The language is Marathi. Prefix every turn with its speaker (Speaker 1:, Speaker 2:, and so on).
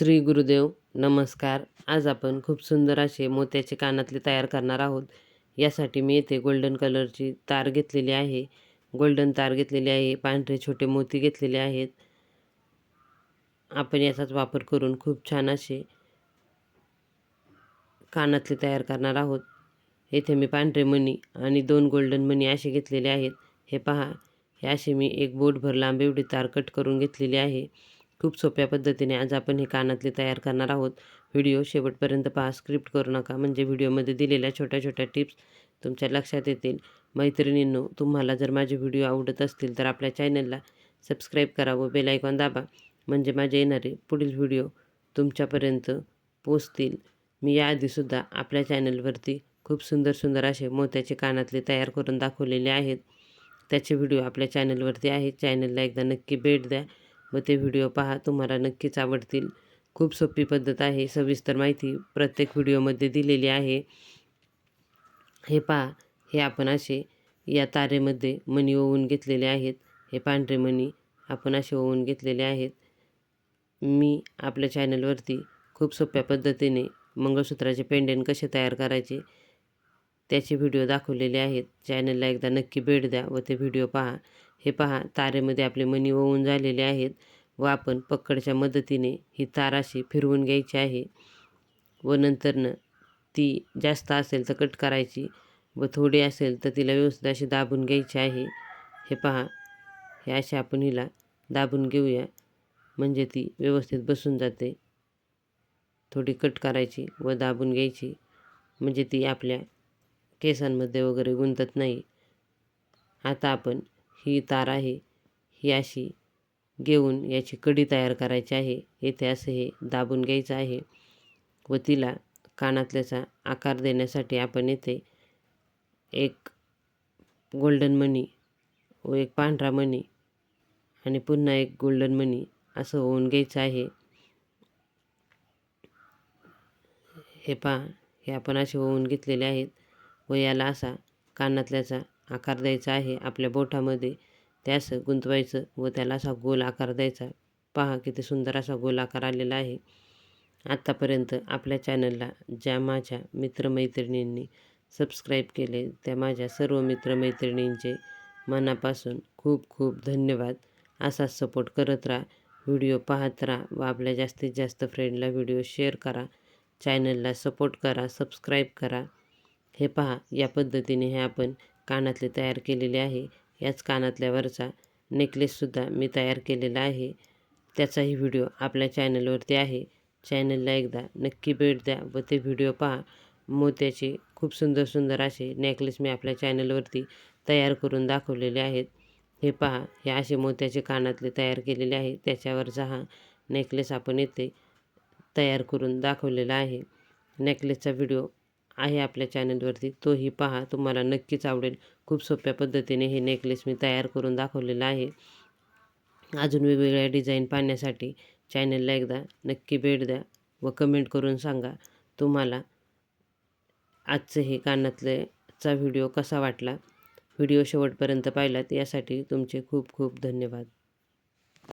Speaker 1: श्री गुरुदेव नमस्कार. आज आपण खूप सुंदर असे मोत्याचे कानातले तयार करणार आहोत. यासाठी मी येथे गोल्डन कलरची तार घेतलेली आहे. गोल्डन तार घेतलेली आहे पांढरे छोटे मोती घेतलेले आहेत. आपण याचाच वापर करून खूप छान असे कानातले तयार करणार आहोत. येथे मी पांढरे मणी आणि दोन गोल्डन मणी असे घेतलेले आहेत. हे पहा हे असे मी एक बोटभर लांब एवढी तार कट करून घेतलेली आहे. खूप सोप्या पद्धतीने आज आपण हे कानातले तयार करणार आहोत. व्हिडिओ शेवटपर्यंत पहा. स्क्रिप्ट करू नका. म्हणजे व्हिडिओमध्ये दिलेल्या छोट्या छोट्या टिप्स तुमच्या लक्षात येतील. मैत्रिणींनो तुम्हाला जर माझे व्हिडिओ आवडत असतील तर आपल्या चॅनलला सबस्क्राईब करा व बेलायकॉन दाबा. म्हणजे माझे येणारे पुढील व्हिडिओ तुमच्यापर्यंत पोचतील मी याआधीसुद्धा आपल्या चॅनलवरती खूप सुंदर सुंदर असे मोत्याचे कानातले तयार करून दाखवलेले आहेत. त्याचे व्हिडिओ आपल्या चॅनलवरती आहेत. चॅनलला एकदा नक्की भेट द्या. व ते व्हिडिओ पहा तुम्हाला नक्कीच आवडतील. खूप सोपी पद्धत आहे सविस्तर माहिती प्रत्येक व्हिडिओमध्ये दिलेली आहे. हे पहा हे आपण असे या तारेमध्ये मणी ओवून घेतलेले आहेत. हे पांढरे मणी आपण असे ओवून घेतलेले आहेत. मी आपल्या चॅनलवरती खूप सोप्या पद्धतीने मंगळसूत्राचे पेंडेंट कसे तयार करायचे त्याचे व्हिडिओ दाखवलेले आहेत. चॅनलला एकदा नक्की भेट द्या व ते व्हिडिओ पहा. हे पहा तारेमध्ये आपले मणी वळून झालेले आहेत व आपण पक्कडच्या मदतीने ही तार अशी फिरवून घ्यायची आहे व नंतरनं ती जास्त असेल तर कट करायची व थोडी असेल तर तिला व्यवस्थित अशी दाबून घ्यायची आहे. हे पहा हे असे आपण हिला दाबून घेऊया. म्हणजे ती व्यवस्थित बसून जाते. थोडी कट करायची व दाबून घ्यायची. म्हणजे ती आपल्या केसांमध्ये वगैरे गुंतत नाही. आता आपण ही तार आहे ही अशी घेऊन याची कडी तयार करायची आहे. येथे असं हे दाबून घ्यायचं आहे व तिला कानातल्याचा आकार देण्यासाठी आपण येथे एक गोल्डन मनी व एक पांढरा मणी आणि पुन्हा एक गोल्डन मनी असं होऊन घ्यायचं आहे. हे पहा हे आपण असे होऊन घेतलेले आहेत. व याला असा कानातल्याचा आकार द्यायचा आहे आपल्या बोटामध्ये. त्यास असं गुंतवायचं व त्याला असा गोल आकार द्यायचा. पहा किती सुंदर असा गोल आकार आलेला आहे. आत्तापर्यंत आपल्या चॅनलला ज्या माझ्या मित्रमैत्रिणींनी सबस्क्राईब केले त्या माझ्या सर्व मित्रमैत्रिणींचे मनापासून खूप खूप धन्यवाद. असाच सपोर्ट करत राहा. व्हिडिओ पाहत राहा व आपल्या जास्तीत जास्त फ्रेंडला व्हिडिओ शेअर करा. चॅनलला सपोर्ट करा सबस्क्राईब करा. हे पहा या पद्धतीने हे आपण कानातले तयार केलेले आहे. याच कानातल्यावरचा नेकलेससुद्धा मी तयार केलेला आहे. त्याचाही व्हिडिओ आपल्या चॅनलवरती आहे. चॅनलला एकदा नक्की भेट द्या व ते व्हिडिओ पहा. मोत्याचे खूप सुंदर सुंदर असे नेकलेस मी आपल्या चॅनलवरती तयार करून दाखवलेले आहेत. हे पहा हे असे मोत्याचे कानातले तयार केलेले आहे. त्याच्यावरचा हा नेकलेस आपण येथे तयार करून दाखवलेला आहे. नेकलेसचा व्हिडिओ आहे आपल्या चॅनलवरती. तोही पहा तुम्हाला नक्कीच आवडेल. खूप सोप्या पद्धतीने हे नेकलेस मी तयार करून दाखवलेलं आहे. अजून वेगवेगळ्या डिझाईन पाहण्यासाठी चॅनलला एकदा नक्की भेट द्या व कमेंट करून सांगा तुम्हाला आजचं हे कानातल्याचा व्हिडिओ कसा वाटला? व्हिडिओ शेवटपर्यंत पाहिलात यासाठी तुमचे खूप खूप धन्यवाद.